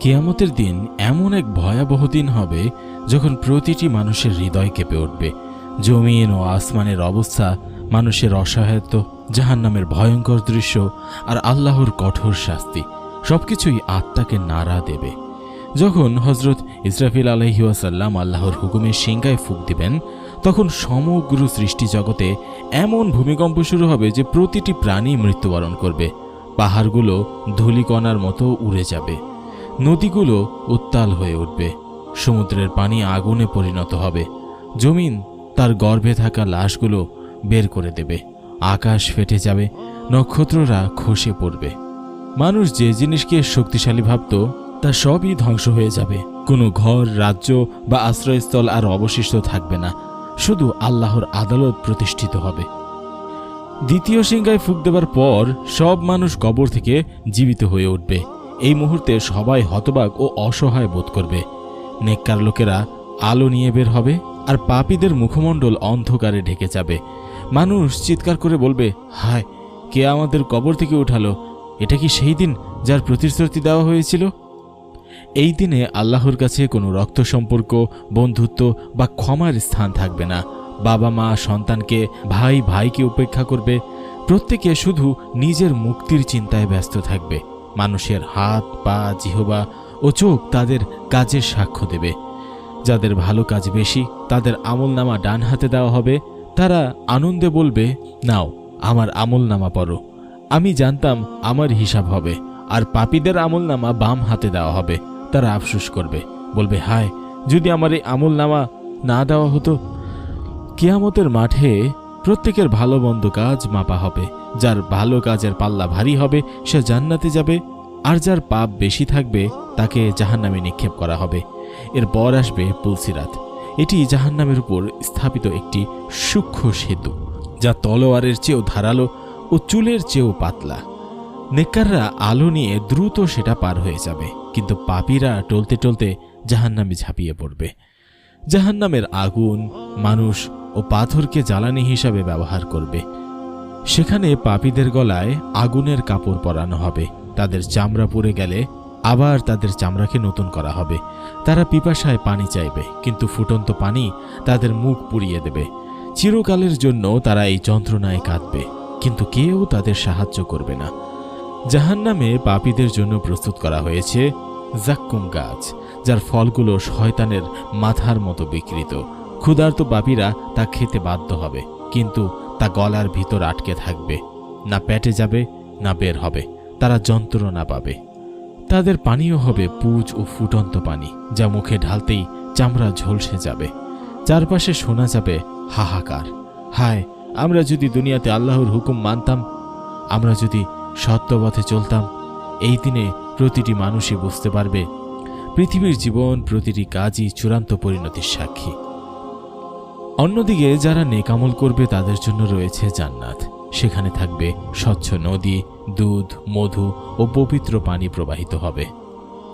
কেয়ামতের দিন এমন এক ভয়াবহ দিন হবে যখন প্রতিটি মানুষের হৃদয় কেঁপে উঠবে। জমিন ও আসমানের অবস্থা, মানুষের অসহায়ত্ব, জাহান্নামের ভয়ঙ্কর দৃশ্য আর আল্লাহর কঠোর শাস্তি, সবকিছুই আত্মাকে নাড়া দেবে। যখন হজরত ইসরাফিল আলহিউসাল্লাম আল্লাহর হুকুমের সিংগায় ফুক দিবেন, তখন সমগ্র সৃষ্টি জগতে এমন ভূমিকম্প শুরু হবে যে প্রতিটি প্রাণী মৃত্যুবরণ করবে। পাহাড়গুলো ধূলিকণার মতো উড়ে যাবে। নদীগুলো উত্তাল হয়ে উঠবে। সমুদ্রের পানি আগুনে পরিণত হবে। জমিন তার গর্ভে থাকা লাশগুলো বের করে দেবে। আকাশ ফেটে যাবে, নক্ষত্ররা খসে পড়বে। মানুষ যে জিনিসকে শক্তিশালী ভাবত, তা সবই ধ্বংস হয়ে যাবে। কোনো ঘর, রাজ্য বা আশ্রয়স্থল আর অবশিষ্ট থাকবে না। শুধু আল্লাহর আদালত প্রতিষ্ঠিত হবে। দ্বিতীয় সিংহায় ফুক দেবার পর সব মানুষ কবর থেকে জীবিত হয়ে উঠবে। এই মুহূর্তে সবাই হতবাক ও অসহায় বোধ করবে। নেককার লোকেরা আলো নিয়ে বের হবে আর পাপীদের মুখমণ্ডল অন্ধকারে ঢেকে যাবে। মানুষ চিৎকার করে বলবে, হায়, কে আমাদের কবর থেকে উঠালো? এটা কি সেই দিন যার প্রতিশ্রুতি দেওয়া হয়েছিল? এই দিনে আল্লাহর কাছে কোনো রক্ত সম্পর্ক, বন্ধুত্ব বা ক্ষমার স্থান থাকবে না। বাবা মা, সন্তানকে, ভাই, ভাইকে উপেক্ষা করবে। প্রত্যেকে শুধু নিজের মুক্তির চিন্তায় ব্যস্ত থাকবে। মানুষের হাত, পা, জিহবা ও চোখ তাদের কাজের সাক্ষ্য দেবে। যাদের ভালো কাজ বেশি, তাদের আমল নামা ডান হাতে দেওয়া হবে। তারা আনন্দে বলবে, নাও, আমার আমল নামা পড়ো। আমি জানতাম আমার হিসাব হবে, আর পাপীদের আমল নামা বাম হাতে দেওয়া হবে। তারা আফসুস করবে, বলবে, হায়, যদি আমার এই আমল নামা না দেওয়া হতো, কিয়ামতের মাঠে প্রত্যেকের ভালো মন্দ কাজ মাপা হবে। যার ভালো কাজের পাল্লা ভারী হবে, সে জান্নাতে যাবে। আর যার পাপ বেশি থাকবে, তাকে জাহান্নামে নিক্ষেপ করা হবে। এর এরপর আসবে পুলসিরাত। এটি জাহান্নামের উপর স্থাপিত একটি সূক্ষ্ম সেতু, যা তলোয়ারের চেয়েও ধারালো ও চুলের চেয়েও পাতলা। নেককাররা আলো নিয়ে দ্রুত সেটা পার হয়ে যাবে, কিন্তু পাপীরা টলতে টলতে জাহান্নামে ঝাঁপিয়ে পড়বে। জাহান্নামের আগুন মানুষ ও পাথরকে জ্বালানি হিসাবে ব্যবহার করবে। সেখানে পাপীদের গলায় আগুনের কাপড় পরানো হবে। তাদের চামড়া পুড়ে গেলে আবার তাদের চামড়াকে নতুন করা হবে। তারা পিপাসায় পানি চাইবে, কিন্তু ফুটন্ত পানি তাদের মুখ পুড়িয়ে দেবে। চিরকালের জন্য তারা এই যন্ত্রণায় কাঁদবে, কিন্তু কেউ তাদের সাহায্য করবে না। জাহান্নামে পাপীদের জন্য প্রস্তুত করা হয়েছে জাক্কুম গাছ, যার ফলগুলো শয়তানের মাথার মতো বিকৃত। ক্ষুধার্ত পাপীরা তা খেতে বাধ্য হবে, কিন্তু তা গলার ভিতর আটকে থাকবে। না পেটে যাবে, না বের হবে, তারা যন্ত্রণা পাবে। তাদের পানীয় হবে পুজ ও ফুটন্ত পানি, যা মুখে ঢালতেই চামড়া ঝলসে যাবে। চারপাশে শোনা যাবে হাহাকার। হায়, আমরা যদি দুনিয়াতে আল্লাহর হুকুম মানতাম, আমরা যদি সত্যপথে চলতাম, এই দিনে প্রতিটি মানুষই বুঝতে পারবে, পৃথিবীর জীবন প্রতিটি কাজই চূড়ান্ত পরিণতির সাক্ষী। অন্যদিকে যারা নেকামল করবে তাদের জন্য রয়েছে জান্নাত। সেখানে থাকবে স্বচ্ছ নদী, দুধ, মধু ও পবিত্র পানি প্রবাহিত হবে।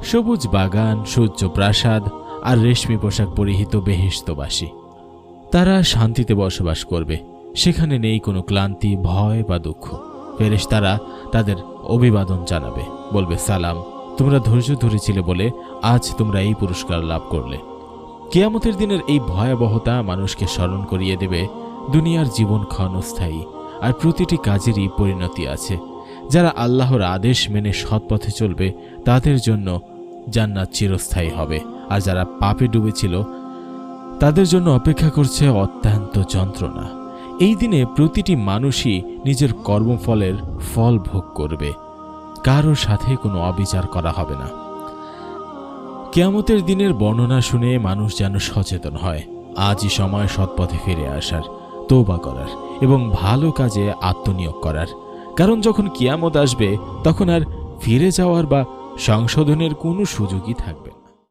সবুজ বাগান, সূর্য প্রাসাদ আর রেশমি পোশাক পরিহিত বেহেস্তবাসী তারা শান্তিতে বসবাস করবে। সেখানে নেই কোনো ক্লান্তি, ভয় বা দুঃখ। ফেরেশ তারা তাদের অভিবাদন জানাবে। বলবে, সালাম, তোমরা ধৈর্য ধরেছিলে বলে আজ তোমরা এই পুরস্কার লাভ করলে। কেয়ামতের দিনের এই ভয়াবহতা মানুষকে স্মরণ করিয়ে দেবে। দুনিয়ার জীবন ক্ষণস্থায়ী আর প্রতিটি কাজেরই পরিণতি আছে। যারা আল্লাহর আদেশ মেনে সৎপথে চলবে, তাদের জন্য জান্নাত চিরস্থায়ী হবে। আর যারা পাপে ডুবেছিল, তাদের জন্য অপেক্ষা করছে অত্যন্ত যন্ত্রণা। এই দিনে প্রতিটি মানুষই নিজের কর্মফলের ফল ভোগ করবে। কারও সাথে কোনো অবিচার করা হবে না। কেয়ামতের দিনের বর্ণনা শুনে মানুষ যেন সচেতন হয় আজই সময় সৎপথে ফিরে আসার তোবা করার এবং ভালো কাজে আত্মনিয়োগ করার কারণ যখন কিয়ামত আসবে, তখন আর ফিরে যাওয়ার বা সংশোধনের কোনো সুযোগই থাকবে।